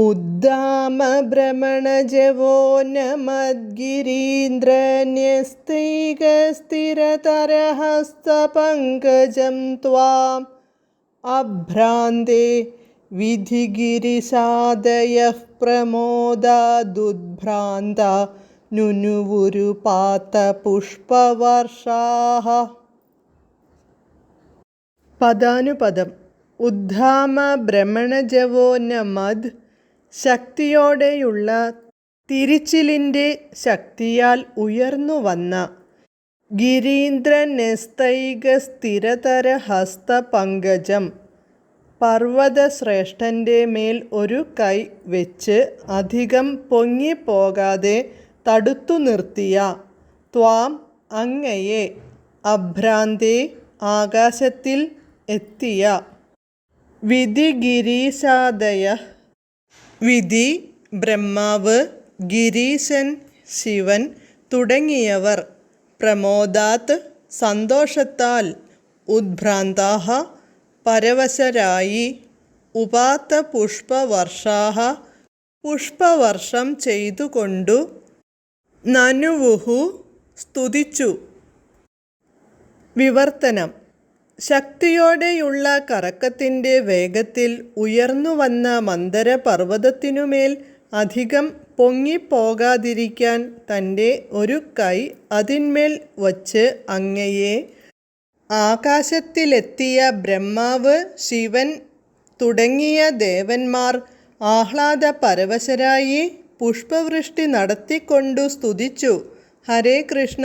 ഉദ്ദാമഭ്രമണജവോ നമദ്ഗിരീന്ദ്രന്യസ്തൈകസ്ഥിരതരഹസ്തപങ്കജം ത്വാം. അഭ്രാന്തേ വിധിഗിരിശാദയഃ പ്രമോദാദുദ്ഭ്രാന്ത നുനുവുരുപാത്തപുഷ്പവർഷാः പദാനുപദം. ഉദ്ധാമ ഭ്രമണജവോ നമദ് ശക്തിയോടെയുള്ള തിരിച്ചിലിന്റെ ശക്തിയാൽ ഉയർന്നു വന്ന ഗിരീന്ദ്രനെസ്തൈക സ്ഥിരതര ഹസ്ത പങ്കജം പർവതശ്രേഷ്ഠന്റെ മേൽ ഒരു കൈ വെച്ച് അധികം പൊങ്ങിപ്പോകാതെ തടുത്തു നിർത്തിയ ത്വാം അങ്ങയെ അഭ്രാന്തേ ആകാശത്തിൽ എത്തിയ വിധിഗിരീശാദയ വിധി ബ്രഹ്മാവ് ഗിരീശൻ ശിവൻ തുടങ്ങിയവർ. പ്രമോദാത് സന്തോഷത്താൽ ഉദ്ഭ്രാന്താഹ പരവശരായി. ഉപാത്ത പുഷ്പവർഷാഹ പുഷ്പവർഷം ചെയ്തുകൊണ്ടു നനുവുഹു സ്തുതിച്ചു. വിവർത്തനം. ശക്തിയോടെയുള്ള കറക്കത്തിന്റെ വേഗത്തിൽ ഉയർന്നു വന്ന മന്ദരപർവതത്തിനുമേൽ അധികം പൊങ്ങിപ്പോകാതിരിക്കാൻ തന്റെ ഒരു കൈ അതിന്മേൽ വച്ച് അങ്ങയെ ആകാശത്തിലെത്തിയ ബ്രഹ്മാവ് ശിവൻ തുടങ്ങിയ ദേവന്മാർ ആഹ്ലാദ പരവശരായി പുഷ്പവൃഷ്ടി നടത്തിക്കൊണ്ടു സ്തുതിച്ചു. ഹരേ കൃഷ്ണ.